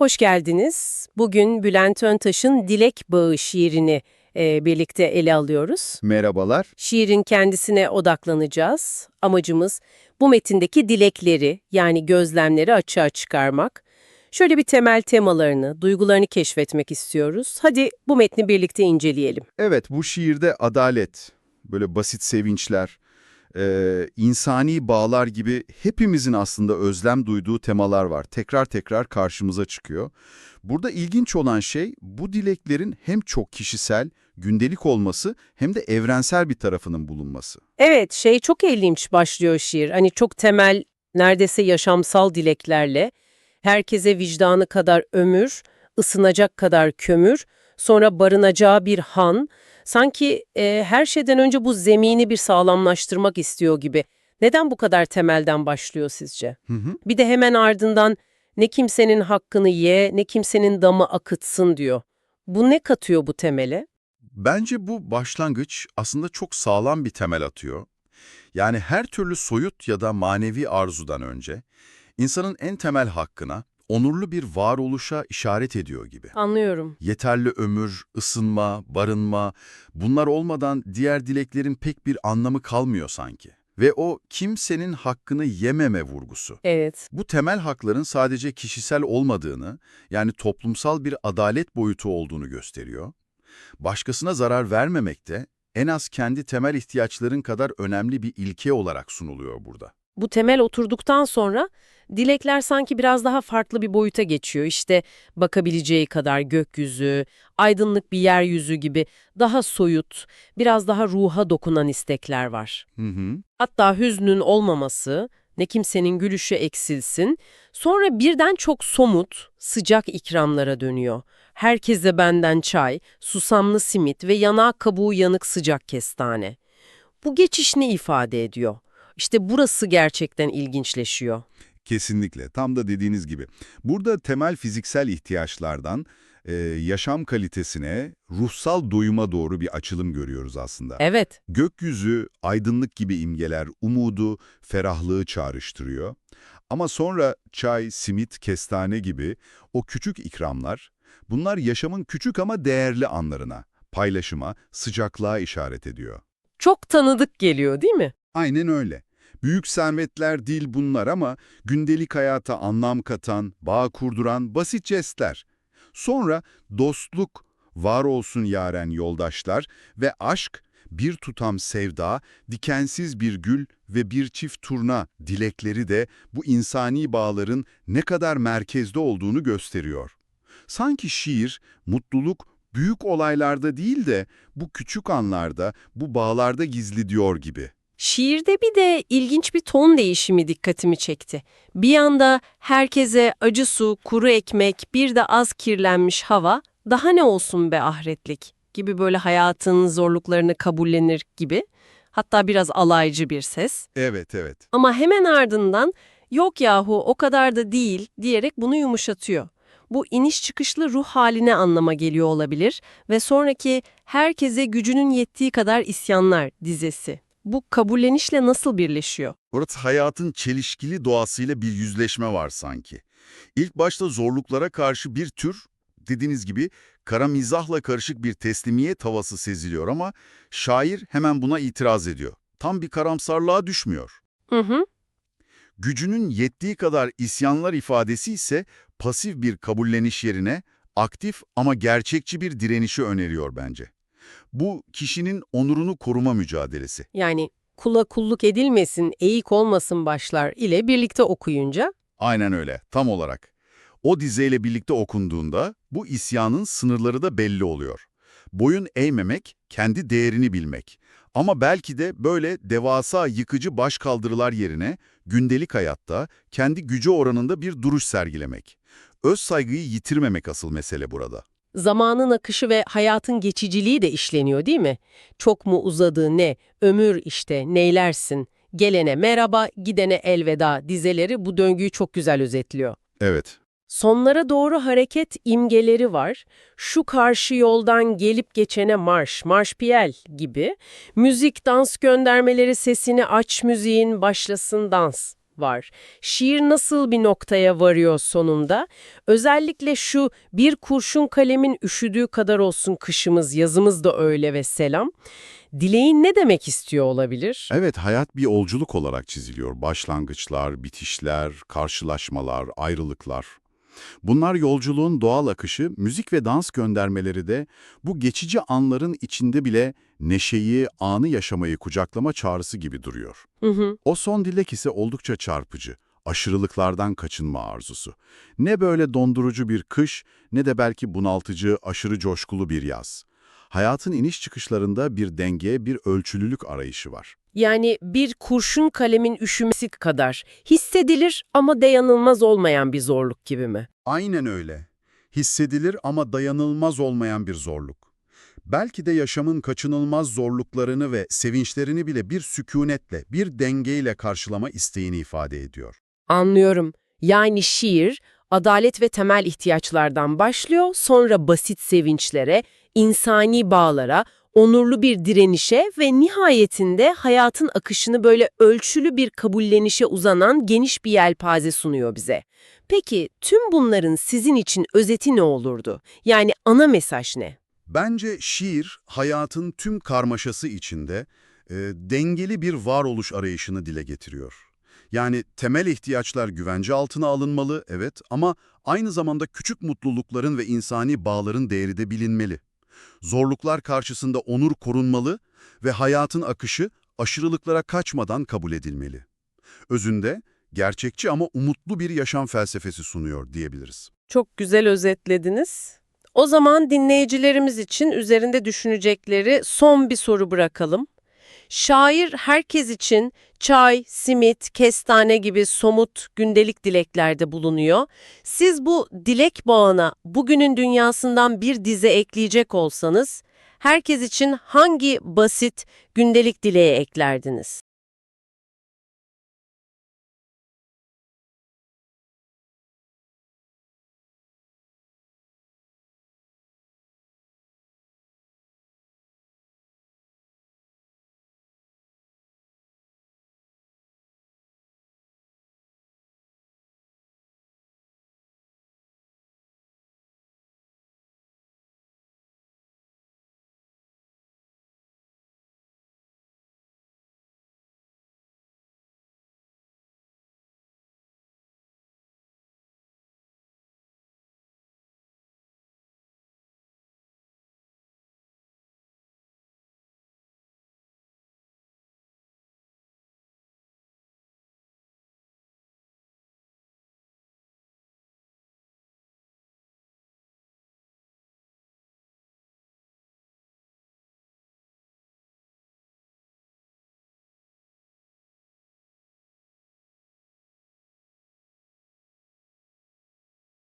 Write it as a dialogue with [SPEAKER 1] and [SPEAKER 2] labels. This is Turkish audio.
[SPEAKER 1] Hoş geldiniz. Bugün Bülent Öntaş'ın Dilek Bağı şiirini e, birlikte ele alıyoruz.
[SPEAKER 2] Merhabalar.
[SPEAKER 1] Şiirin kendisine odaklanacağız. Amacımız bu metindeki dilekleri yani gözlemleri açığa çıkarmak. Şöyle bir temel temalarını, duygularını keşfetmek istiyoruz. Hadi bu metni birlikte inceleyelim.
[SPEAKER 2] Evet, bu şiirde adalet, böyle basit sevinçler, e, insani bağlar gibi hepimizin aslında özlem duyduğu temalar var. Tekrar tekrar karşımıza çıkıyor. Burada ilginç olan şey bu dileklerin hem çok kişisel, gündelik olması hem de evrensel bir tarafının bulunması.
[SPEAKER 1] Evet, şey çok ilginç başlıyor şiir. Hani çok temel, neredeyse yaşamsal dileklerle herkese vicdanı kadar ömür, ısınacak kadar kömür, sonra barınacağı bir han, sanki e, her şeyden önce bu zemini bir sağlamlaştırmak istiyor gibi. Neden bu kadar temelden başlıyor sizce?
[SPEAKER 2] Hı hı.
[SPEAKER 1] Bir de hemen ardından ne kimsenin hakkını ye, ne kimsenin damı akıtsın diyor. Bu ne katıyor bu temele?
[SPEAKER 3] Bence bu başlangıç aslında çok sağlam bir temel atıyor. Yani her türlü soyut ya da manevi arzudan önce insanın en temel hakkına, onurlu bir varoluşa işaret ediyor gibi.
[SPEAKER 1] Anlıyorum.
[SPEAKER 3] Yeterli ömür, ısınma, barınma, bunlar olmadan diğer dileklerin pek bir anlamı kalmıyor sanki. Ve o kimsenin hakkını yememe vurgusu.
[SPEAKER 1] Evet.
[SPEAKER 3] Bu temel hakların sadece kişisel olmadığını, yani toplumsal bir adalet boyutu olduğunu gösteriyor. Başkasına zarar vermemek de en az kendi temel ihtiyaçların kadar önemli bir ilke olarak sunuluyor burada.
[SPEAKER 1] Bu temel oturduktan sonra dilekler sanki biraz daha farklı bir boyuta geçiyor. İşte bakabileceği kadar gökyüzü, aydınlık bir yeryüzü gibi daha soyut, biraz daha ruha dokunan istekler var.
[SPEAKER 3] Hı hı.
[SPEAKER 1] Hatta hüznün olmaması, ne kimsenin gülüşü eksilsin, sonra birden çok somut, sıcak ikramlara dönüyor. Herkese benden çay, susamlı simit ve yanağı kabuğu yanık sıcak kestane. Bu geçiş ne ifade ediyor? İşte burası gerçekten ilginçleşiyor.
[SPEAKER 3] Kesinlikle, tam da dediğiniz gibi. Burada temel fiziksel ihtiyaçlardan e, yaşam kalitesine, ruhsal doyuma doğru bir açılım görüyoruz aslında.
[SPEAKER 1] Evet,
[SPEAKER 3] Gökyüzü, aydınlık gibi imgeler umudu, ferahlığı çağrıştırıyor. Ama sonra çay, simit, kestane gibi o küçük ikramlar, bunlar yaşamın küçük ama değerli anlarına, paylaşıma, sıcaklığa işaret ediyor.
[SPEAKER 1] çok tanıdık geliyor değil mi?
[SPEAKER 3] Aynen öyle. Büyük servetler değil bunlar ama gündelik hayata anlam katan, bağ kurduran basit jestler. Sonra dostluk, var olsun yaren yoldaşlar ve aşk, bir tutam sevda, dikensiz bir gül ve bir çift turna dilekleri de bu insani bağların ne kadar merkezde olduğunu gösteriyor. Sanki şiir, mutluluk büyük olaylarda değil de bu küçük anlarda, bu bağlarda gizli diyor gibi.
[SPEAKER 1] Şiirde bir de ilginç bir ton değişimi dikkatimi çekti. Bir yanda herkese acı su, kuru ekmek, bir de az kirlenmiş hava, daha ne olsun be ahretlik gibi böyle hayatın zorluklarını kabullenir gibi. Hatta biraz alaycı bir ses.
[SPEAKER 3] Evet, evet.
[SPEAKER 1] Ama hemen ardından yok yahu o kadar da değil diyerek bunu yumuşatıyor. Bu iniş çıkışlı ruh haline anlama geliyor olabilir ve sonraki herkese gücünün yettiği kadar isyanlar dizesi. Bu kabullenişle nasıl birleşiyor?
[SPEAKER 3] Orada hayatın çelişkili doğasıyla bir yüzleşme var sanki. İlk başta zorluklara karşı bir tür, dediğiniz gibi kara mizahla karışık bir teslimiyet havası seziliyor ama şair hemen buna itiraz ediyor. Tam bir karamsarlığa düşmüyor.
[SPEAKER 1] Hı hı.
[SPEAKER 3] Gücünün yettiği kadar isyanlar ifadesi ise pasif bir kabulleniş yerine aktif ama gerçekçi bir direnişi öneriyor bence. Bu kişinin onurunu koruma mücadelesi.
[SPEAKER 1] Yani kula kulluk edilmesin, eğik olmasın başlar ile birlikte okuyunca
[SPEAKER 3] Aynen öyle, tam olarak. O dizeyle birlikte okunduğunda bu isyanın sınırları da belli oluyor. Boyun eğmemek, kendi değerini bilmek. Ama belki de böyle devasa yıkıcı başkaldırılar yerine gündelik hayatta kendi gücü oranında bir duruş sergilemek. Öz saygıyı yitirmemek asıl mesele burada.
[SPEAKER 1] Zamanın akışı ve hayatın geçiciliği de işleniyor değil mi? Çok mu uzadı ne, ömür işte neylersin, gelene merhaba, gidene elveda dizeleri bu döngüyü çok güzel özetliyor.
[SPEAKER 3] Evet,
[SPEAKER 1] Sonlara doğru hareket imgeleri var. Şu karşı yoldan gelip geçene marş, marş piyel gibi. Müzik, dans göndermeleri sesini aç müziğin başlasın dans var. Şiir nasıl bir noktaya varıyor sonunda? Özellikle şu bir kurşun kalemin üşüdüğü kadar olsun kışımız, yazımız da öyle ve selam. Dileğin ne demek istiyor olabilir?
[SPEAKER 3] Evet, hayat bir yolculuk olarak çiziliyor. Başlangıçlar, bitişler, karşılaşmalar, ayrılıklar. Bunlar yolculuğun doğal akışı, müzik ve dans göndermeleri de bu geçici anların içinde bile neşeyi, anı yaşamayı kucaklama çağrısı gibi duruyor.
[SPEAKER 1] Hı hı.
[SPEAKER 3] O son dilek ise oldukça çarpıcı, aşırılıklardan kaçınma arzusu. Ne böyle dondurucu bir kış, ne de belki bunaltıcı, aşırı coşkulu bir yaz. Hayatın iniş çıkışlarında bir denge, bir ölçülülük arayışı var.
[SPEAKER 1] Yani bir kurşun kalemin üşümesi kadar hissedilir ama dayanılmaz olmayan bir zorluk gibi mi?
[SPEAKER 3] Aynen öyle. Hissedilir ama dayanılmaz olmayan bir zorluk. Belki de yaşamın kaçınılmaz zorluklarını ve sevinçlerini bile bir sükunetle, bir dengeyle karşılama isteğini ifade ediyor.
[SPEAKER 1] Anlıyorum. Yani şiir, adalet ve temel ihtiyaçlardan başlıyor, sonra basit sevinçlere, insani bağlara, onurlu bir direnişe ve nihayetinde hayatın akışını böyle ölçülü bir kabullenişe uzanan geniş bir yelpaze sunuyor bize. Peki tüm bunların sizin için özeti ne olurdu? Yani ana mesaj ne?
[SPEAKER 3] Bence şiir, hayatın tüm karmaşası içinde e, dengeli bir varoluş arayışını dile getiriyor. Yani temel ihtiyaçlar güvence altına alınmalı, evet ama aynı zamanda küçük mutlulukların ve insani bağların değeri de bilinmeli. Zorluklar karşısında onur korunmalı ve hayatın akışı aşırılıklara kaçmadan kabul edilmeli. Özünde gerçekçi ama umutlu bir yaşam felsefesi sunuyor diyebiliriz.
[SPEAKER 1] Çok güzel özetlediniz. O zaman dinleyicilerimiz için üzerinde düşünecekleri son bir soru bırakalım. Şair herkes için çay, simit, kestane gibi somut gündelik dileklerde bulunuyor. Siz bu dilek bağına bugünün dünyasından bir dize ekleyecek olsanız, herkes için hangi basit gündelik dileğe eklerdiniz?